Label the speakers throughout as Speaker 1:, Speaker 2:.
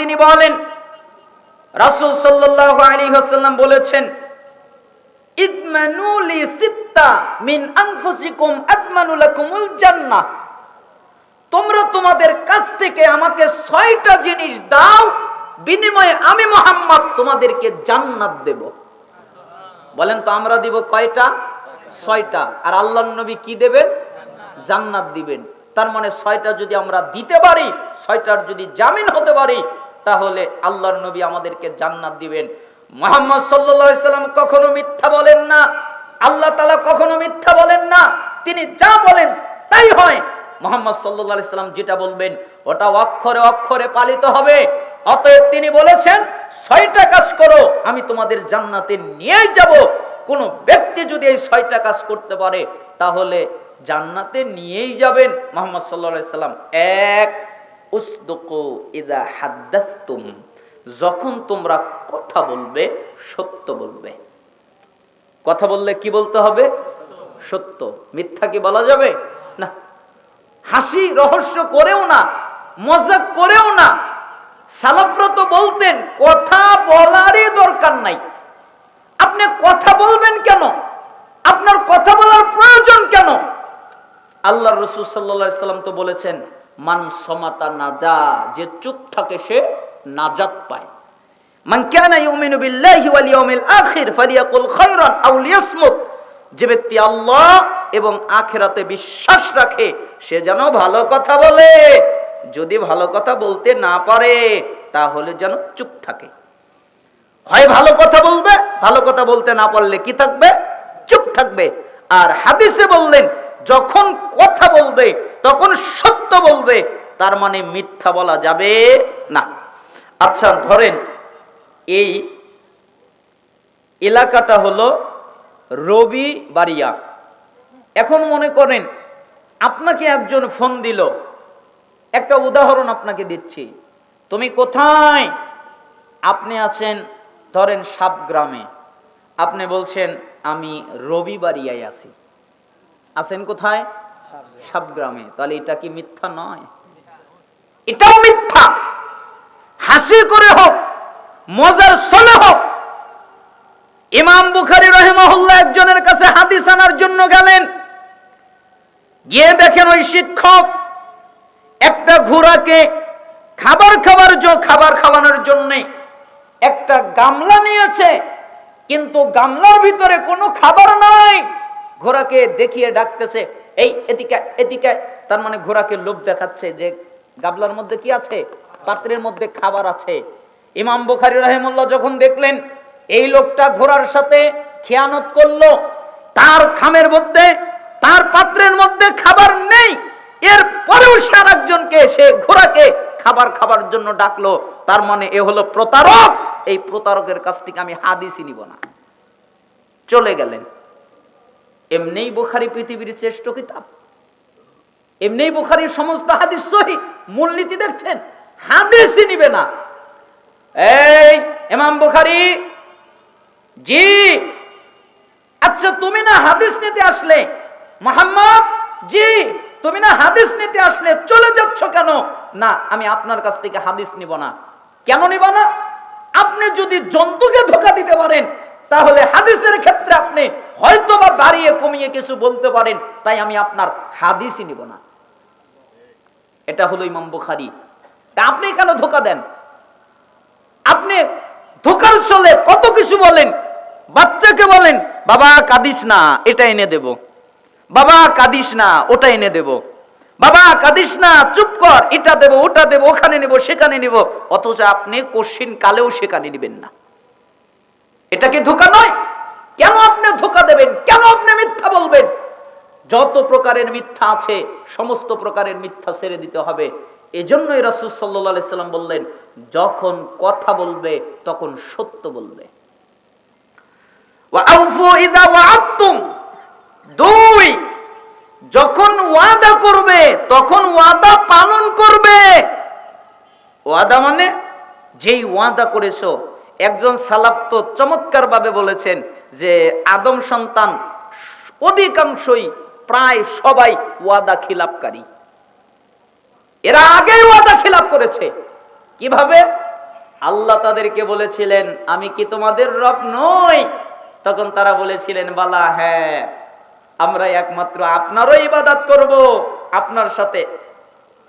Speaker 1: তিনি বলেন, রাসূল সাল্লাল্লাহু আলাইহি ওয়াসাল্লাম বলেছেন, ইদমানু সিত্তা মিন আনফুসিকুম আদমানু লাকুমুল জান্নাহ। তোমরা তোমাদের কাছ থেকে আমাকে ছয়টা জিনিস দাও, বিনিময়ে আমি মোহাম্মদ তোমাদেরকে জান্নাত দেব। বলেন তো আমরা দিব কয়টা? ছয়টা। আর আল্লাহ নবী কি দেবেন? জান্নাত দিবেন। তার মানে ছয়টা যদি আমরা দিতে পারি, ছয়টার যদি জামিন হতে পারি, তাহলে আল্লাহর নবী আমাদেরকে জান্নাত দিবেন। মোহাম্মদ সাল্লাম কখনো মিথ্যা বলেন না। আল্লাহ তালা কখনো মিথ্যা বলেন না। তিনি যা বলেন তাই হয়। মোহাম্মদ সাল্লাম যেটা বলবেন, ওটা অক্ষরে অক্ষরে পালিত হবে। অতএব তিনি বলেছেন, ছয়টা কাজ করো, আমি তোমাদের জান্নাতে নিয়েই যাব। কোন ব্যক্তি যদি এই ছয়টা কাজ করতে পারে, তাহলে জান্নাতে নিয়েই যাবেন মোহাম্মদ সাল্লাম। এক যখন তোমরা কথা বলবে, সত্য বলবে। কথা বললে কি বলতে হবে? সত্য। মিথ্যা কি বলা যাবে? না। হাসি রহস্য করেও না মজা করেও না। সালাফরত বলতেন, কথা বলারই দরকার নাই। আপনি কথা বলবেন কেন? আপনার কথা বলার প্রয়োজন কেন? আল্লাহ রসুল সাল্লা সাল্লাম তো বলেছেন, মান সমাতা নাজা যে চুপ থাকে সে নাজাত পায়। মান কানা ইউমিনু বিল্লাহি ওয়াল ইয়াউমিল আখির যে ব্যক্তি আল্লাহ এবং আখেরাতে বিশ্বাস রাখে, সে যেন ভালো কথা বলে। যদি ভালো কথা বলতে না পারে, তাহলে যেন চুপ থাকে। হয় ভালো কথা বলবে, ভালো কথা বলতে না পারলে কি থাকবে? চুপ থাকবে। আর হাদিসে বললেন যখন কথা বলবে, তখন সত্য বলবে, তার মানে মিথ্যা বলা যাবে না। আচ্ছা ধরেন এই এলাকাটা হলো রবি বাড়িয়া এখন মনে করেন আপনাকে একজন ফোন দিল। একটা উদাহরণ আপনাকে দিচ্ছি। তুমি কোথায়? আপনি আছেন, ধরেন সাতগ্রামে আপনি বলছেন, আমি রবিবারিয়ায় আছি। আছেন কোথায়? সাতগ্রামে তাহলে এটা কি মিথ্যা নয়? এটাও মিথ্যা। হাসি করে হোক মজার সলে হোক ইমাম বুখারি রহিমহুল্লাহ একজনের কাছে হাদিস আনার জন্য গেলেন। গিয়ে দেখেন ওই শিক্ষক একটা ঘোড়াকে খাবার খাবার খাবার খাওয়ানোর জন্য একটা গামলা নিয়েছে কিন্তু গামলার ভিতরে কোনো খাবার নাই। ঘোড়াকে দেখিয়ে ডাকতেছে, এই, এদিকে এদিকে। তার মানে ঘোড়াকে লোভ দেখাচ্ছে যে গাবলার মধ্যে কি আছে? পাত্রের মধ্যে খাবার আছে। ইমাম বুখারি রহিমুল্লাহ যখন দেখলেন, এই লোকটা ঘোড়ার সাথে খেয়ানত করল, তার খামের মধ্যে, তার পাত্রের মধ্যে খাবার নেই। এর পরেও সার একজনকে সে ঘোড়াকে খাবার খাবার জন্য ডাকলো। তার মানে এ হলো প্রতারক। এই প্রতারকের কাছ থেকে আমি হাদিসই নিব না। চলে গেলেন। এমনিই বুখারি পৃথিবীর শ্রেষ্ঠ কিতাব। এমনিই বুখারির সমস্ত হাদিস সহি। মূলনীতি দেখছেন? হাদিসই নিবে না। এই, ইমাম বুখারি, জি। আচ্ছা তুমি না হাদিস নিতে আসলে? মোহাম্মদ, জি। তুমি না হাদিস নিতে আসলে? চলে যাচ্ছ কেন? না, আমি আপনার কাছ থেকে হাদিস নিব না। কেন নিব না? আপনি যদি জন্তুকে ধোকা দিতে পারেন তাহলে হাদিসের ক্ষেত্রে আপনি হয়তো বা বাড়িয়ে কমিয়ে কিছু বলতে পারেন, তাই আমি আপনার হাদিসই নিব না। এটা হলো ইমাম বুখারি। তা আপনি কেন ধোকা দেন? আপনি ধোকার চলে কত কিছু বলেন, বাচ্চাকে বলেন, বাবা, কাঁদিস না, এটা এনে দেব। বাবা, কাঁদিস না, ওটা এনে দেব। বাবা, কাঁদিস না, চুপ কর, এটা দেব, ওটা দেব, ওখানে নেব, সেখানে নেব। অথচ আপনি কোশ্চিন কালেও সেখানে নেবেন না। এটা কি ধোকা নয়? কেন আপনি ধোকা দেবেন? কেন আপনি মিথ্যা বলবেন? যত প্রকারের মিথ্যা আছে, সমস্ত প্রকারের মিথ্যা ছেড়ে দিতে হবে। এজন্যই রাসূল সাল্লাম বললেন, যখন কথা বলবে, তখন সত্য বলবে। দুই, যখন ওয়াদা করবে, তখন ওয়াদা পালন করবে। ওয়াদা মানে যেই ওয়াদা করেছ একজন সালাফ তো চমৎকার ভাবে বলেছেন যে আদম সন্তান অধিকাংশই প্রায় সবাই ওয়াদা খিলাপকারী এরা আগেই ওয়াদা খিলাপ করেছে। কীভাবে? আল্লাহ তাদেরকে বলেছিলেন, আমি কি তোমাদের রব নই? তখন তারা বলেছিলেন, বালা হ্যাঁ আমরা একমাত্র আপনারও ইবাদত করব। আপনার সাথে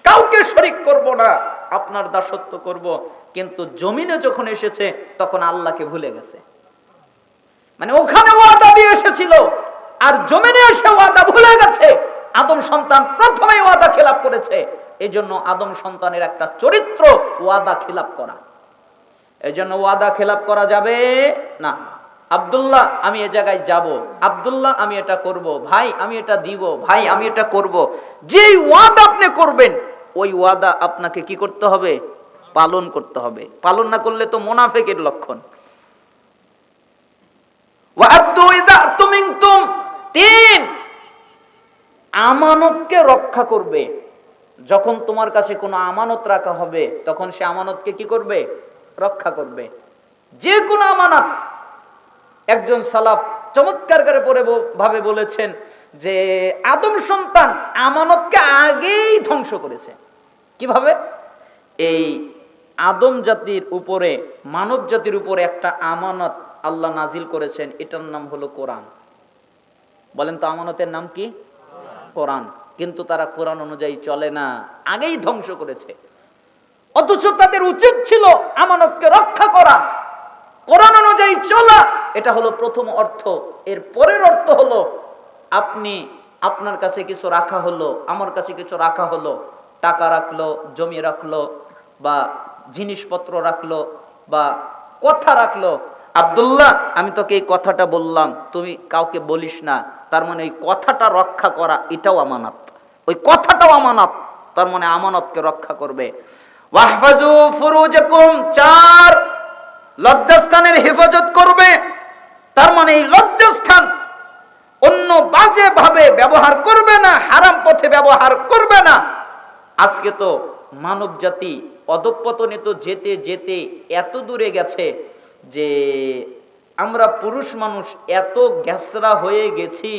Speaker 1: কাউকে শরিক করব না। আপনার দাসত্ব করব, কিন্তু জমিনে যখন এসেছে, তখন আল্লাহকে ভুলে গেছে। মানে ওখানে ওয়াদা দিয়ে এসেছিল, আর জমিনে এসে ওয়াদা ভুলে গেছে। আদম সন্তান প্রথমে ওয়াদা খেলাপ করেছে। এই জন্য আদম সন্তানের একটা চরিত্র ওয়াদা খেলাপ করা। এই জন্য ওয়াদা খেলাপ করা যাবে না। আব্দুল্লাহ, আমি এ জায়গায় যাব। আব্দুল্লাহ, আমি এটা করব। ভাই, আমি এটা দিব। ভাই, আমি এটা করব। যেই ওয়াদা আপনি করবেন ওই ওয়াদা আপনাকে কি করতে হবে? পালন করতে হবে। পালন না করলে তো মোনাফেকের লক্ষণ। আমানতকে রক্ষা করবে। যখন তোমার কাছে কোনো আমানত রাখা হবে, তখন সে আমানতকে কি করবে? রক্ষা করবে। যে কোনো আমানত। একজন সালাফ চমৎকার করে পরে ভাবে বলেছেন যে, আদম সন্তান আমানতকে আগেই ধ্বংস করেছে। কীভাবে? এই আদম জাতির উপরে, মানব জাতির উপরে একটা আমানত আল্লাহ নাজিল করেছেন, এটার নাম হলো কোরআন। বলেন তো আমানতের নাম কি? কোরআন। কিন্তু তারা কোরআন অনুযায়ী চলে না, আগেই ধ্বংস করেছে। অথচ তাদের উচিত ছিল আমানতকে রক্ষা করা। কোরআন অনুযায়ী চলা, এটা হলো প্রথম অর্থ। এর পরের অর্থ হলো, আপনি, আপনার কাছে কিছু রাখা হলো, আমার কাছে কিছু রাখা হলো। টাকা রাখল, জমি রাখল, বা জিনিসপত্র রাখল, বা কথা রাখল। আব্দুল্লাহ, আমি তোকে এই কথাটা বললাম, তুমি কাউকে বলিস না। তার মানে ওই কথাটা রক্ষা করা, এটাও আমানত। ওই কথাটাও আমানত, তার মানে আমানতকে রক্ষা করবে। ওয়াহফাজু ফুরুজাকুম, চার লজ্জাস্থানের হেফাজত করবে। তার মানে এই লজ্জাস্থান অন্য বাজে ভাবে ব্যবহার করবে না, হারাম পথে ব্যবহার করবে না। আজকে তো মানব জাতি অধঃপতনে তো যেতে যেতে এত দূরে গেছে যে আমরা পুরুষ মানুষ এত গ্যাসরা হয়ে গেছি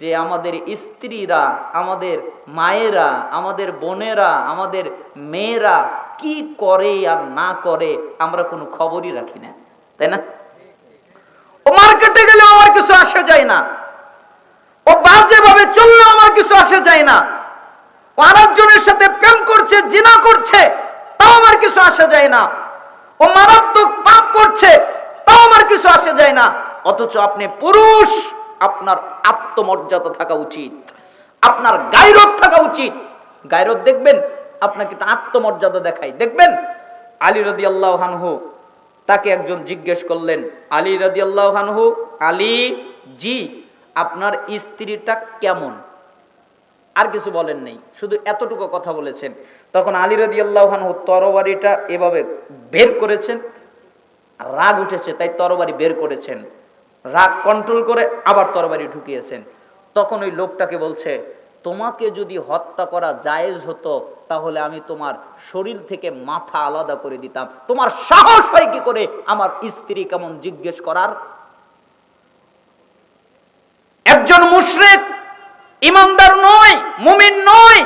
Speaker 1: যে আমাদের স্ত্রীরা, আমাদের মায়েরা, আমাদের বোনেরা, আমাদের মেয়েরা কি করে আর না করে আমরা কোনো খবরই রাখি না, তাই না? ও মার্কেটে গেলে আমার কিছু আসা যায় না। ও বাজে ভাবে চললে আমার কিছু আসা যায় না। আরেকজনের সাথে প্রেম করছে, জিনা করছে, তাও আমার কিছু আসে যায় না। ও মারাত্মক পাপ করছে, তাও আমার কিছু আসে যায় না। অথচ আপনি পুরুষ, আপনার আত্মমর্যাদা থাকা উচিত, আপনার গায়রত থাকা উচিত। গায়রত দেখবেন, আপনাকে আত্মমর্যাদা দেখাই দেখবেন, আলী রদি আল্লাহ হানহু তাকে একজন জিজ্ঞেস করলেন, আলী রদি আল্লাহ হানহু আলী, জি, আপনার স্ত্রীটা কেমন? আর কিছু বলেন নেই, শুধু এতটুকু কথা বলেছেন। তখন আলী রদি আল্লাহানহু তরবারিটা এভাবে বের করেছেন, রাগ উঠেছে, তাই তরবারি বের করেছেন। রাগ কন্ট্রোল করে আবার তরবারি ঢুকিয়েছেন। তখন ওই লোকটাকে বলছে, তোমাকে যদি হত্যা করা জায়েজ হতো, তাহলে আমি তোমার শরীর থেকে মাথা আলাদা করে দিতাম। তোমার সাহস হয় কি করে আমার স্ত্রী কেমন জিজ্ঞেস করার? একজন মুশরিক, ইমানদার মুমিন নয়।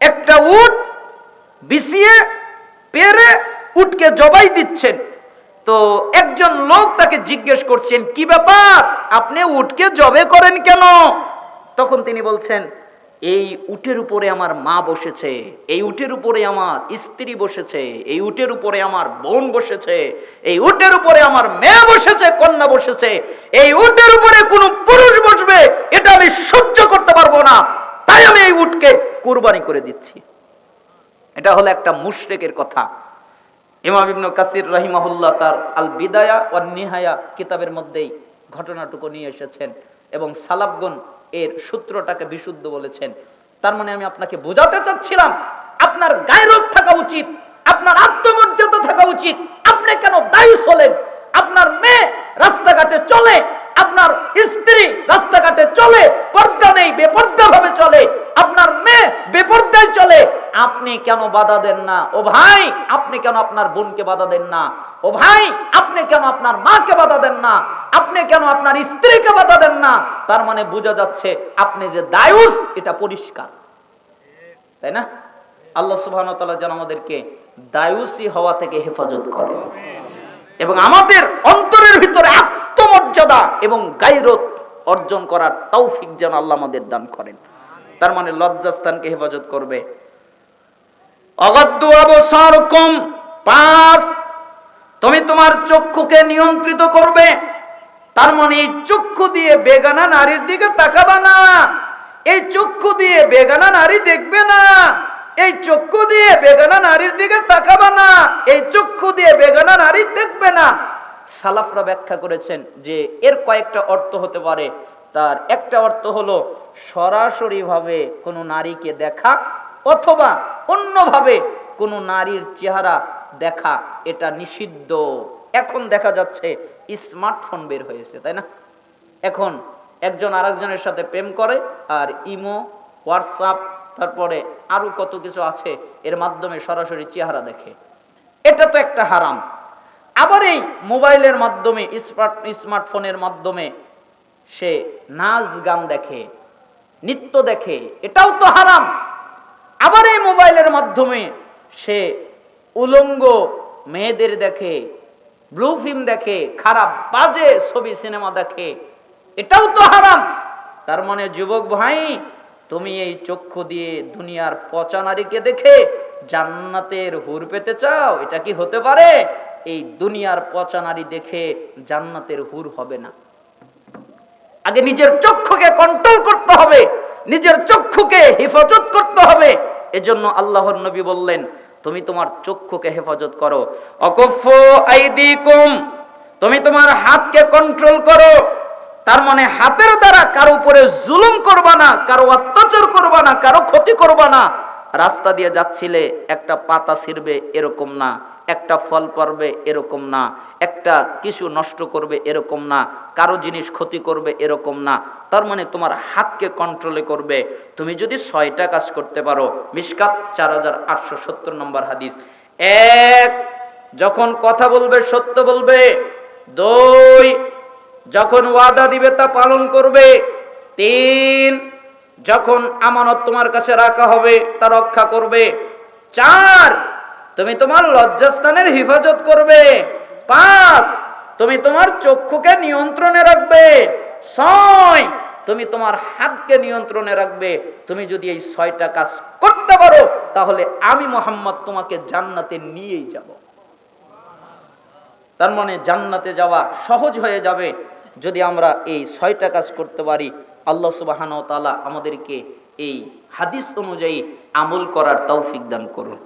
Speaker 1: একটা উট বিছিয়ে, পেরে উটকে জবাই দিচ্ছেন। তো একজন লোক তাকে জিজ্ঞেস করছেন, কি ব্যাপার? আপনি উটকে জবে করেন কেন? তখন তিনি বলছেন, এই উটের উপরে আমার মা বসেছে, এই উটের উপরে আমার স্ত্রী বসেছে, এই উটের উপরে আমার বোন বসেছে, এই উটের উপরে আমার মেয়ে বসেছে, কন্যা বসেছে, এই উটের উপরে কোনো পুরুষ বসবে, এটা আমি সহ্য পারব না। তাই আমি এই উটকে কুরবানি করে দিচ্ছি। এটা হলো একটা মুশরেকের কথা। তার মানে আমি আপনাকে বোঝাতে চাচ্ছিলাম, আপনার গায়রত থাকা উচিত, আপনার আত্মমর্যাদা থাকা উচিত, আপনি কেন দায়ী চলেন আপনার মেয়ে রাস্তাঘাটে চলে আপনার স্ত্রী রাস্তাঘাটে চলে, পর্দা নেই বেপর্দা ভাবে চলে, আপনার মেয়ে বেপর্দায় চলে, আপনি কেন বাধা দেন না? ও ভাই, আপনি কেন আপনার বোনকে বাধা দেন না? ও ভাই, আপনি কেন আপনার মাকে বাধা দেন না? আপনি কেন আপনার স্ত্রীকে বাধা দেন না? তার মানে বোঝা যাচ্ছে আপনি যে দায়ুস, এটা পরিষ্কার। তাই না? আল্লাহ সুবাহ যেন আমাদেরকে দায়ুসি হওয়া থেকে হেফাজত করে। এবং আমাদের ভিতরে আত্মমর্যাদা এবং গাইরত অর্জন করার তৌফিক যেন আল্লাহ আমাদের দান করেন। তার মানে লজ্জাস্থানকে হেফাজত করবে। অগদ্দু অবসরকম পাঁচ তুমি তোমার চক্ষুকে নিয়ন্ত্রিত করবে। তার মানে এই চক্ষু দিয়ে বেগানা নারীর দিকে তাকাবা না। এই চক্ষু দিয়ে বেগানা নারী দেখবে না। এই চক্ষু দিয়ে বেগানা নারীর দিকে তাকাবা না। এই চক্ষু দিয়ে বেগানা নারী দেখবে না। সালাফরা ব্যাখ্যা করেছেন যে এর কয়েকটা অর্থ হতে পারে। তার একটা অর্থ হলো সরাসরি ভাবে কোনো নারীকে দেখা অথবা অন্যভাবে কোনো নারীর চেহারা দেখা, এটা নিষিদ্ধ। এখন দেখা যাচ্ছে স্মার্টফোন বের হয়েছে, তাই না? এখন একজন আরেকজনের সাথে প্রেম করে আর ইমো, হোয়াটসঅ্যাপ, তারপরে আরও কত কিছু আছে, এর মাধ্যমে সরাসরি চেহারা দেখে। এটা তো একটা হারাম। আবার এই মোবাইলের মাধ্যমে, স্মার্ট, স্মার্টফোনের মাধ্যমে সে নাচ গান দেখে, নৃত্য দেখে, এটাও তো হারাম। আবার এই মোবাইলের মাধ্যমে সে উলঙ্গ মেয়েদের দেখে, ব্লু ফিল্ম দেখে, খারাপ বাজে ছবি সিনেমা দেখে, এটাও তো হারাম। তার মানে যুবক ভাই, তুমি এই চক্ষু দিয়ে দুনিয়ার পচা নারীকে দেখে জান্নাতের হুর পেতে চাও? এটা কি হতে পারে? এই দুনিয়ার পচা নারী দেখে জান্নাতের হুর হবে না। আগে নিজের চক্ষুকে কন্ট্রোল করতে হবে, নিজের চক্ষুকে হেফাজত করতে হবে। এজন্য আল্লাহর নবী বললেন, তুমি তোমার চক্ষুকে হেফাজত করো। অকফ তুমি তোমার হাতকে কন্ট্রোল করো। তার মানে হাতের দ্বারা কারও উপরে জুলুম করবা না, কারও অত্যাচার করবা না, কারও ক্ষতি করবা না। রাস্তা দিয়ে যাচ্ছিলে, একটা পাতা ছিঁড়বে, এরকম না। একটা ফল পারবে এরকম না, একটা কিছু নষ্ট করবে এরকম না, কারও জিনিস ক্ষতি করবে এরকম না। তার মানে তোমার হাতকে কন্ট্রোলে করবে। তুমি যদি ছয়টা কাজ করতে পারো, মিসকাত চার হাজার আটশো সত্তর নম্বর হাদিস। এক, যখন কথা বলবে, সত্য বলবে। দুই, যখন ওয়াদা দিবে, তা পালন করবে। তিন, যখন আমানত তোমার কাছে রাখা হবে, তা রক্ষা করবে। চার তুমি তোমার লজ্জাস্থানের হেফাজত করবে। পাঁচ, তুমি তোমার চক্ষুকে নিয়ন্ত্রণে রাখবে। ছয়, তুমি তোমার হাতকে নিয়ন্ত্রণে রাখবে। তুমি যদি এই ছয়টা কাজ করতে পারো, তাহলে আমি মোহাম্মদ তোমাকে জান্নাতে নিয়েই যাব। তার মানে জান্নাতে যাওয়া সহজ হয়ে যাবে যদি আমরা এই ছয়টা কাজ করতে পারি। আল্লাহ সুবাহান তালা আমাদেরকে এই হাদিস অনুযায়ী আমল করার তৌফিক দান করুন।